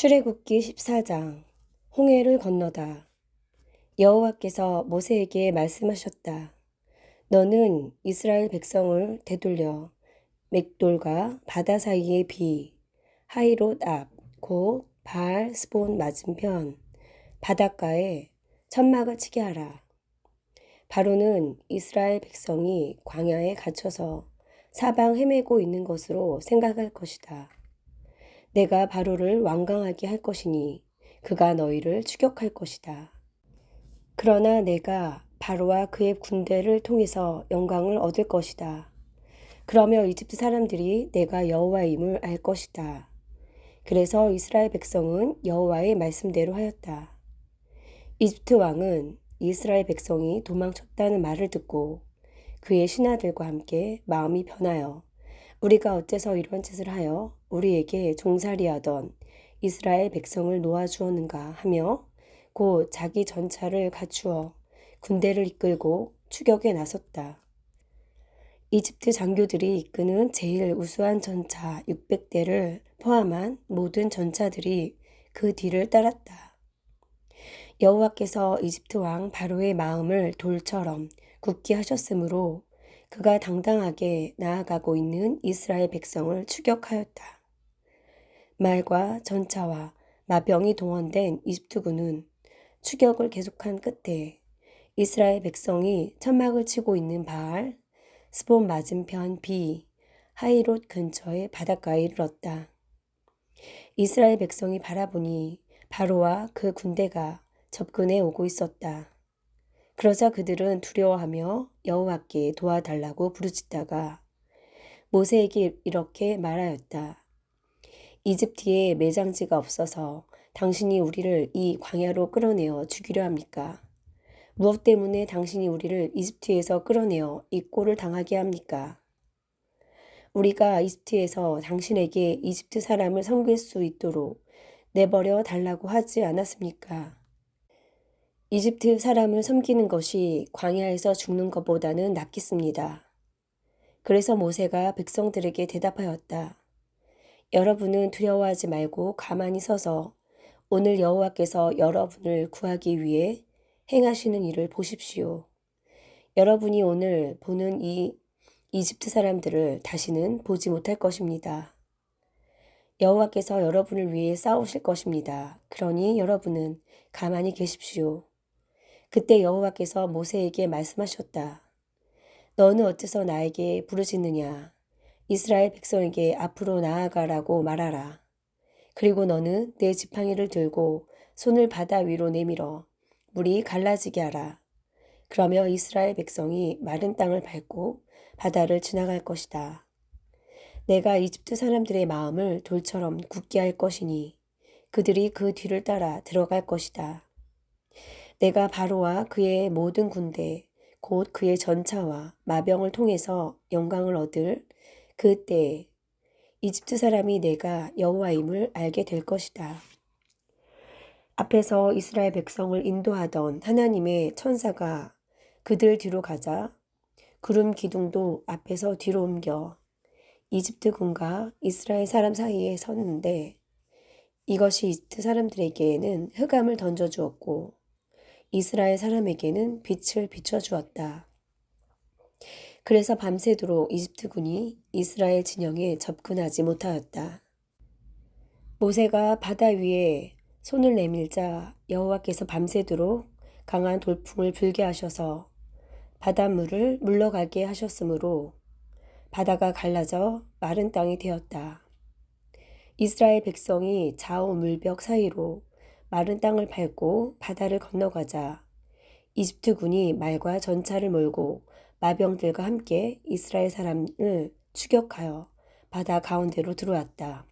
출애굽기 14장 홍해를 건너다 여호와께서 모세에게 말씀하셨다. 너는 이스라엘 백성을 되돌려 맥돌과 바다 사이의 비 하이롯 앞곧 바알 스본 맞은편 바닷가에 천막을 치게 하라. 바로는 이스라엘 백성이 광야에 갇혀서 사방 헤매고 있는 것으로 생각할 것이다. 내가 바로를 완강하게 할 것이니 그가 너희를 추격할 것이다. 그러나 내가 바로와 그의 군대를 통해서 영광을 얻을 것이다. 그러며 이집트 사람들이 내가 여호와임을 알 것이다. 그래서 이스라엘 백성은 여호와의 말씀대로 하였다. 이집트 왕은 이스라엘 백성이 도망쳤다는 말을 듣고 그의 신하들과 함께 마음이 변하여 우리가 어째서 이런 짓을 하여 우리에게 종살이하던 이스라엘 백성을 놓아주었는가 하며 곧 자기 전차를 갖추어 군대를 이끌고 추격에 나섰다. 이집트 장교들이 이끄는 제일 우수한 전차 600대를 포함한 모든 전차들이 그 뒤를 따랐다. 여호와께서 이집트 왕 바로의 마음을 돌처럼 굳게 하셨으므로 그가 당당하게 나아가고 있는 이스라엘 백성을 추격하였다. 말과 전차와 마병이 동원된 이집트군은 추격을 계속한 끝에 이스라엘 백성이 천막을 치고 있는 바알, 스본 맞은편 비, 하이롯 근처의 바닷가에 이르렀다. 이스라엘 백성이 바라보니 바로와 그 군대가 접근해 오고 있었다. 그러자 그들은 두려워하며 여호와께 도와달라고 부르짖다가 모세에게 이렇게 말하였다. 이집트에 매장지가 없어서 당신이 우리를 이 광야로 끌어내어 죽이려 합니까? 무엇 때문에 당신이 우리를 이집트에서 끌어내어 이 꼴을 당하게 합니까? 우리가 이집트에서 당신에게 이집트 사람을 섬길 수 있도록 내버려 달라고 하지 않았습니까? 이집트 사람을 섬기는 것이 광야에서 죽는 것보다는 낫겠습니다. 그래서 모세가 백성들에게 대답하였다. 여러분은 두려워하지 말고 가만히 서서 오늘 여호와께서 여러분을 구하기 위해 행하시는 일을 보십시오. 여러분이 오늘 보는 이 이집트 사람들을 다시는 보지 못할 것입니다. 여호와께서 여러분을 위해 싸우실 것입니다. 그러니 여러분은 가만히 계십시오. 그때 여호와께서 모세에게 말씀하셨다. 너는 어째서 나에게 부르짖느냐? 이스라엘 백성에게 앞으로 나아가라고 말하라. 그리고 너는 내 지팡이를 들고 손을 바다 위로 내밀어 물이 갈라지게 하라. 그러며 이스라엘 백성이 마른 땅을 밟고 바다를 지나갈 것이다. 내가 이집트 사람들의 마음을 돌처럼 굳게 할 것이니 그들이 그 뒤를 따라 들어갈 것이다. 내가 바로와 그의 모든 군대, 곧 그의 전차와 마병을 통해서 영광을 얻을 그때 이집트 사람이 내가 여호와임을 알게 될 것이다. 앞에서 이스라엘 백성을 인도하던 하나님의 천사가 그들 뒤로 가자 구름 기둥도 앞에서 뒤로 옮겨 이집트 군과 이스라엘 사람 사이에 섰는데 이것이 이집트 사람들에게는 흑암을 던져 주었고 이스라엘 사람에게는 빛을 비춰 주었다. 그래서 밤새도록 이집트군이 이스라엘 진영에 접근하지 못하였다. 모세가 바다 위에 손을 내밀자 여호와께서 밤새도록 강한 돌풍을 불게 하셔서 바닷물을 물러가게 하셨으므로 바다가 갈라져 마른 땅이 되었다. 이스라엘 백성이 좌우 물벽 사이로 마른 땅을 밟고 바다를 건너가자 이집트 군이 말과 전차를 몰고 마병들과 함께 이스라엘 사람을 추격하여 바다 가운데로 들어왔다.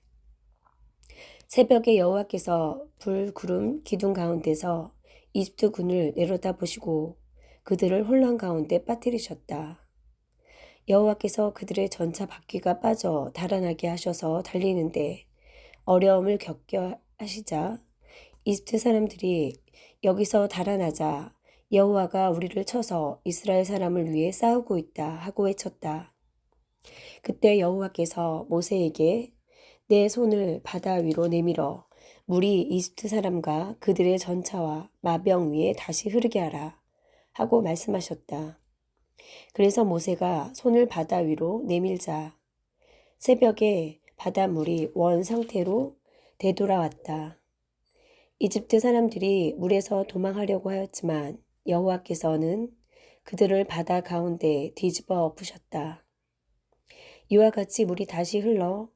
새벽에 여호와께서 불, 구름, 기둥 가운데서 이집트 군을 내려다 보시고 그들을 혼란 가운데 빠뜨리셨다. 여호와께서 그들의 전차 바퀴가 빠져 달아나게 하셔서 달리는데 어려움을 겪게 하시자 이집트 사람들이 여기서 달아나자 여호와가 우리를 쳐서 이스라엘 사람을 위해 싸우고 있다 하고 외쳤다. 그때 여호와께서 모세에게 내 손을 바다 위로 내밀어 물이 이집트 사람과 그들의 전차와 마병 위에 다시 흐르게 하라 하고 말씀하셨다. 그래서 모세가 손을 바다 위로 내밀자 새벽에 바닷물이 원 상태로 되돌아왔다. 이집트 사람들이 물에서 도망하려고 하였지만 여호와께서는 그들을 바다 가운데 뒤집어 엎으셨다. 이와 같이 물이 다시 흘러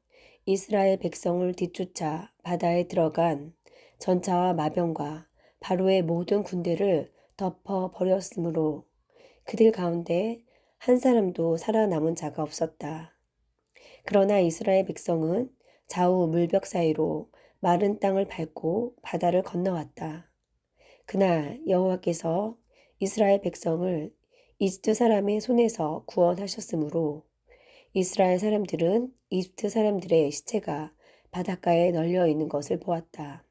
이스라엘 백성을 뒤쫓아 바다에 들어간 전차와 마병과 바로의 모든 군대를 덮어 버렸으므로 그들 가운데 한 사람도 살아남은 자가 없었다. 그러나 이스라엘 백성은 좌우 물벽 사이로 마른 땅을 밟고 바다를 건너왔다. 그날 여호와께서 이스라엘 백성을 이집트 사람의 손에서 구원하셨으므로 이스라엘 사람들은 이집트 사람들의 시체가 바닷가에 널려 있는 것을 보았다.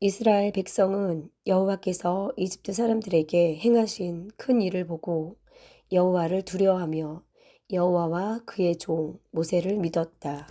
이스라엘 백성은 여호와께서 이집트 사람들에게 행하신 큰 일을 보고 여호와를 두려워하며 여호와와 그의 종 모세를 믿었다.